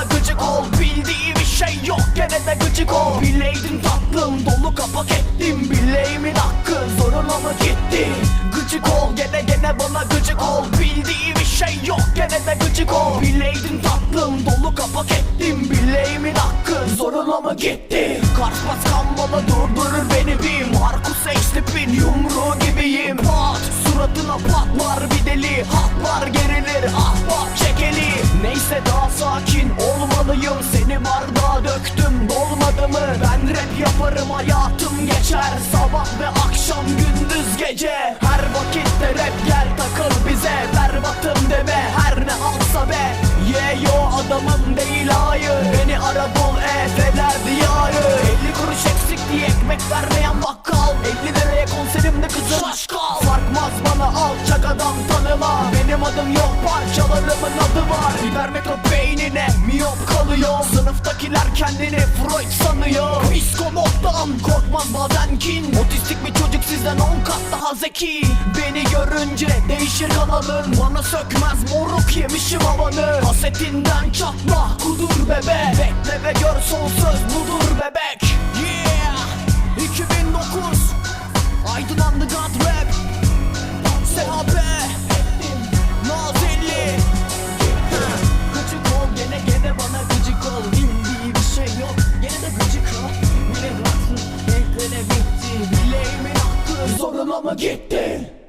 bana gıcık ol Bildiği bir şey yok gene de gıcık ol. Bileydin tatlım dolu kapak ettim Bileğimin hakkı zoruna mı gitti? Gıcık ol gene gene bana gıcık ol. Bildiği bir şey yok gene de gıcık ol. Bileydin tatlım dolu kapak ettim Bileğimin hakkı zoruna mı gitti? Kaçmaz kanmalı durdurur beni bir Markus Eşlip'in yumruğu gibiyim. Pat suratına patlar bir deli Hatlar gerilir ahbap çekeli Neyse daha sakin olmalıyım. Seni bardağa döktüm dolmadı mı? Ben rap yaparım hayatım geçer. Sabah ve akşam gündüz gece. Her vakitte rap gel takıl bize. Berbatım deme her ne alsa be. Ye yo adamım değil hayır. Beni ara bul efeler diyarı. 50 kuruş eksik diye ekmek vermeyen bakkal. 50 liraya konserimde kızım. Şaşkal. Farkmaz bana alçak adam tanıma. Benim adım yok parçalarımın adı Biber metro beynine. Miyop kalıyor Sınıftakiler kendini Freud sanıyor. Psikomottan korkmaz bazen kin. Otistik bir çocuk sizden 10 kat daha zeki. Beni görünce değişir kanalın. Bana sökmez moruk yemişim havanı. Kasetinden çatla kudur bebe. Bekle ve gör son söz Mı gitti